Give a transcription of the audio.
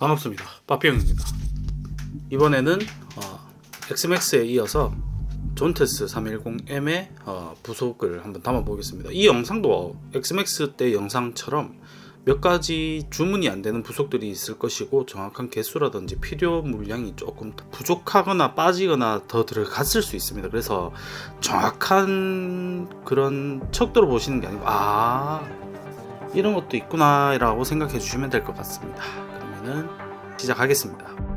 반갑습니다. 빠삐용입니다. 이번에는 어, 엑스맥스에 이어서 존테스 310M의 어, 부속을 한번 담아보겠습니다. 이 영상도 엑스맥스 때 영상처럼 몇 가지 주문이 안 되는 부속들이 있을 것이고 정확한 개수라든지 필요 물량이 조금 부족하거나 빠지거나 더 들어갔을 수 있습니다. 그래서 정확한 그런 척도로 보시는 게 아니고 아 이런 것도 있구나라고 생각해 주시면 될 것 같습니다. 그러면은 시작하겠습니다.